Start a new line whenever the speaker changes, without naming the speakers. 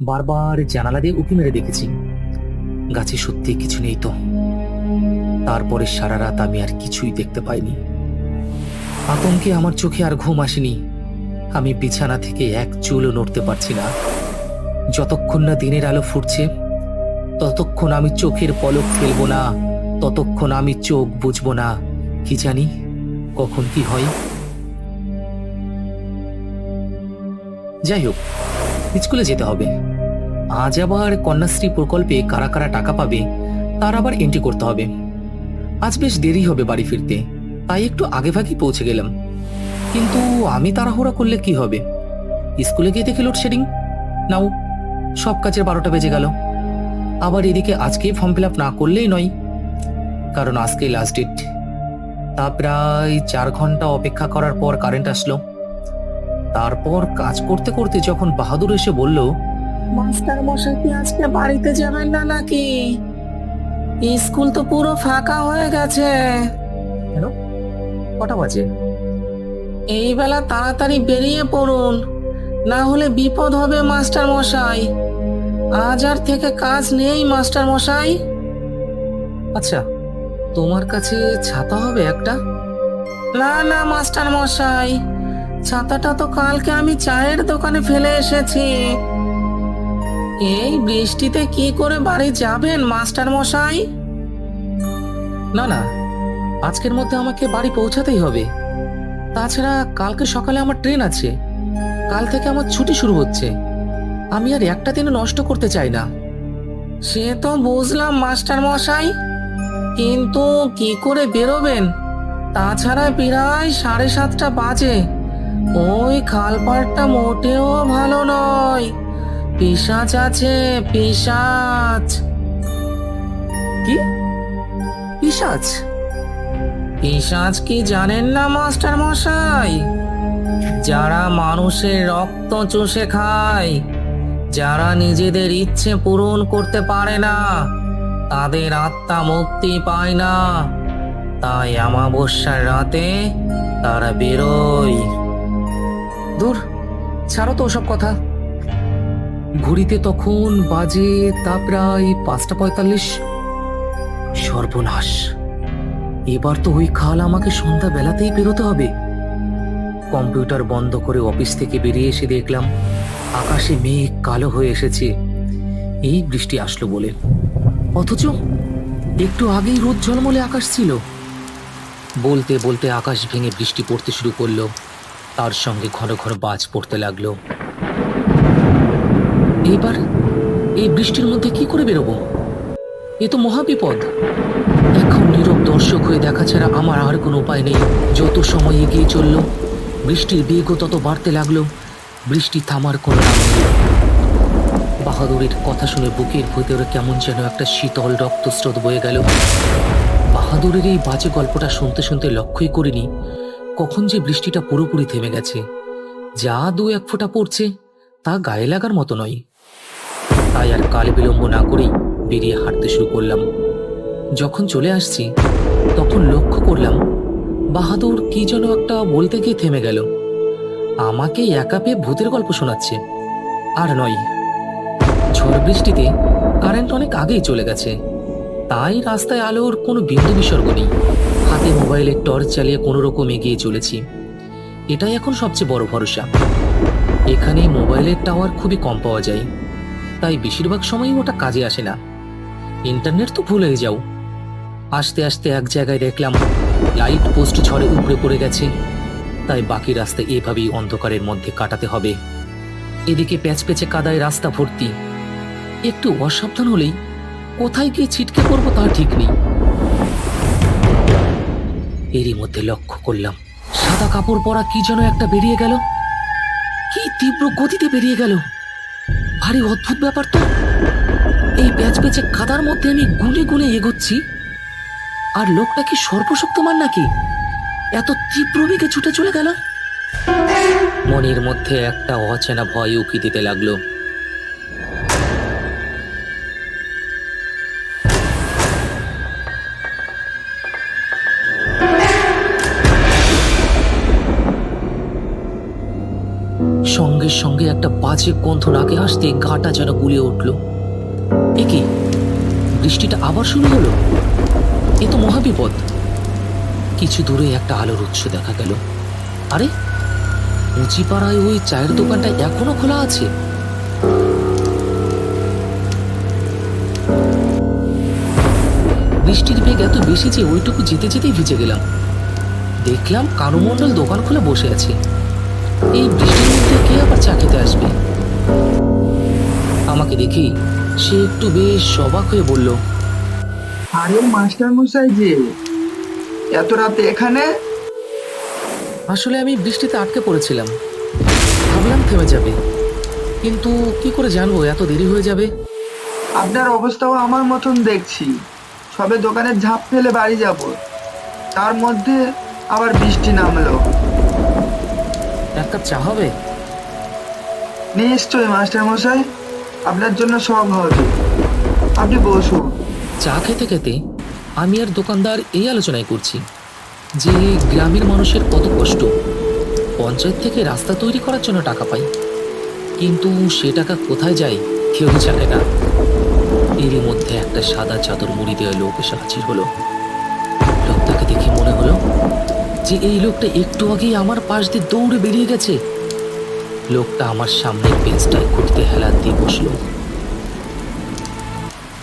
বারবার জানালা দিয়ে উকি মেরে দেখেছি। গাছে সত্যি কিছু নেই তো। তারপরে সারা রাত আমি আর কিছুই দেখতে পাইনি। আতঙ্কে আমার চোখে আর ঘুম আসেনি। আমি বিছানা থেকে এক চুলও নড়তে পারছি না। যতক্ষণ না দিনের আলো ফুটছে, ততক্ষণ আমি চোখের পলক ফেলব না, ততক্ষণ আমি চোখ বুঝব না। কি জানি কখন কি হয়। যাই হোক স্কুলে যেতে হবে। আজ আবার কন্যাশ্রী প্রকল্পে কারা কারা টাকা পাবে, তার আবার এন্ট্রি করতে হবে। আজ বেশ দেরি হবে বাড়ি ফিরতে, তাই একটু আগে ভাগেই পৌঁছে গেলাম। কিন্তু আমি তাড়াহুড়া করলে কি হবে? স্কুলে গিয়ে দেখি লোডশেডিং নাও, সব কাজের বারোটা বেজে গেল। আবার এদিকে আজকেই ফর্ম ফিল না করলেই নয়, কারণ আজকেই লাস্ট ডেট তা প্রায় চার ঘণ্টা অপেক্ষা করার পর কারেন্ট আসলো। তারপর কাজ করতে করতে যখন বাহাদুর এসে বলল
মাস্টার মশাই কি আজকে বাড়িতে যাবেন না নাকি? স্কুল তো পুরো ফাঁকা হয়ে গেছে।
কেন? কটা বাজে?
এই বেলা তাড়াতাড়ি বেরিয়ে পড়ুন না হলে বিপদ হবে মাস্টার মশাই। আজ আর থেকে কাজ নেই মাস্টার মশাই।
আচ্ছা তোমার কাছে ছাতা হবে একটা?
না না মাস্টার মশাই। ছাতাটা তো কালকে আমি চায়ের দোকানে ফেলে এসেছি। এই বৃষ্টিতে কি করে বাড়ি যাবেন মাস্টার মশাই?
না না আজকের মধ্যে আমাকে বাড়ি পৌঁছাতেই হবে। তাছাড়া কালকে সকালে আমার ট্রেন আছে। কাল থেকে আমার ছুটি শুরু হচ্ছে। আমি আর একটা দিন নষ্ট করতে চাই না।
সে তো বুঝলাম মাস্টার মশাই। কিন্তু কি করে বেরোবেন? তাছাড়া প্রায় সাড়ে সাতটা বাজে। ওই খালপাড়টা মোটেও ভালো নয়। পিসাচ আছে পিসাচ।
কি? পিসাজ
পিসাচ কি জানেন না মাস্টার মশাই? যারা মানুষের রক্ত চষে খায় যারা নিজেদের ইচ্ছে পূরণ করতে পারে না তাদের আত্মা মুক্তি পায় না। তাই অমাবস্যার রাতে তারা বেরোয়।
দূর, ছাড়ো তো ওসব কথা। ঘড়িতে তখন বাজে তা প্রায় পাঁচটা পঁয়তাল্লিশ। সর্বনাশ। এবার তো ওই খাল আমাকে সন্ধ্যা বেলাতেই বেরোতে হবে। কম্পিউটার বন্ধ করে অফিস থেকে বেরিয়ে এসে দেখলাম, আকাশে মেঘ কালো হয়ে এসেছে। এই বৃষ্টি আসলো বলে। অথচ একটু আগেই রোদ ঝলমলে আকাশ ছিল। বলতে বলতে আকাশ ভেঙে বৃষ্টি পড়তে শুরু করল। তার সঙ্গে ঘন ঘন বাজ পড়তে লাগল। এইবার এই বৃষ্টির মধ্যে কি করে বেরোবো? এ তো মহাবিপদ। এখন নীরব দর্শক হয়ে দেখা ছাড়া আমার আর কোনো উপায় নেই। যত সময় এগিয়ে চলল, বৃষ্টির বেগও তত বাড়তে লাগল। বৃষ্টি থামার কোনো বাহাদুরের কথা শুনে বুকের ভেতরে কেমন যেন একটা শীতল রক্তস্রোত বয়ে গেল। বাহাদুরের এই বাজে গল্পটা শুনতে শুনতে লক্ষ্যই করিনি। কখন যে বৃষ্টিটা পুরোপুরি থেমে গেছে। যা দু এক ফোঁটা পড়ছে, তা গায়ে লাগার মতো নয়। তাই আর কাল বিলম্ব না করেই বেরিয়ে হাঁটতে শুরু করলাম। যখন চলে আসছি, তখন লক্ষ্য করলাম, বাহাদুর কি যেন একটা বলতে গিয়ে থেমে গেল। আমাকে একা পেয়ে ভূতের গল্প শোনাচ্ছে। আর নয়, ঝড় বৃষ্টিতে কারেন্ট অনেক আগেই চলে গেছে। তাই রাস্তায় আলোর কোনো বিন্দু বিসর্গ নেই। হাতে মোবাইলের টর্চ চালিয়ে কোনো রকম এগিয়ে চলেছি। এটাই এখন সবচেয়ে বড় ভরসা। এখানে মোবাইলের টাওয়ার খুবই কম পাওয়া যায়। তাই বেশিরভাগ সময়ই ওটা কাজে আসে না। ইন্টারনেট তো ভুলেই যাও। আস্তে আস্তে এক জায়গায় দেখলাম, লাইট পোস্ট ঝড়ে উপড়ে পড়ে গেছে। তাই বাকি রাস্তা এভাবেই অন্ধকারের মধ্যে কাটাতে হবে। এদিকে প্যাচ পেঁচে কাদায় রাস্তা ভর্তি। একটু অসাবধান হলেই কোথায় গিয়ে ছিটকে পড়ব তা ঠিক নেই। এরই মধ্যে লক্ষ্য করলাম, সাদা কাপড় পরা কি যেন একটা বেরিয়ে গেল। কি তীব্র গতিতে বেরিয়ে গেল? ভারী অদ্ভুত ব্যাপার তো। এই প্যাচ পেঁচে কাদার মধ্যে আমি গুনে গুনে এগোচ্ছি। আর লোকটা কি সর্বশক্তমান নাকি? এত তীব্র বেগে ছুটে চলে গেল? মনের মধ্যে একটা অচেনা ভয় উকি দিতে লাগল। সঙ্গে সঙ্গে একটা বাজে গন্ধ নাকে আসতে গাটা যেন গুলিয়ে উঠল। এ কি? বৃষ্টিটা আবার শুরু হলো? এ তো মহাবিপদ। কিছু দূরে একটা আলোর উৎস দেখা গেল। আরে, উঁচিপাড়ায় ওই চায়ের দোকানটা এখনও খোলা আছে? বৃষ্টির বেগ এত বেশি যে ওইটুকু যেতে যেতেই ভিজে গেলাম। দেখলাম কানুমণ্ডল দোকান খুলে বসে আছে। এই বৃষ্টির মধ্যে কে আবার চা খেতে আসবে? আমাকে দেখি সে একটু বেশ অবাক হয়ে বলল
আরে মাস্টার মশাই যে এত রাতে এখানে?
আসলে আমি বৃষ্টিতে আটকে পড়েছিলাম। ভাবলাম থেমে যাবে। কিন্তু কি করে জানব এত দেরি হয়ে যাবে?
আপনার অবস্থাও আমার মতন দেখছি। সবে দোকানে ঝাঁপ ফেলে বাড়ি যাব। তার মধ্যে আবার বৃষ্টি নামলো।
এক কাপ চা হবে?
নিশ্চয়ই মাস্টার মশাই। আপনার জন্য সব হবে। আপনি বসুন।
চা খেতে খেতে আমি আর দোকানদার এই আলোচনায় করছি যে গ্রামের মানুষের কত কষ্ট। পঞ্চায়েত থেকে রাস্তা তৈরি করার জন্য টাকা পাই। কিন্তু সে টাকা কোথায় যায় কেউ জানে না। এরই মধ্যে একটা সাদা চাদর মুড়ি দেওয়া লোক এসে হাজির হলো। লোকটাকে দেখে মনে হলো যে এই লোকটা একটু আগেই আমার পাশ দিয়ে দৌড়ে বেরিয়ে গেছে। লোকটা আমার সামনে বেঞ্চটায় ঘুরতে হেলাত দিয়ে বসল।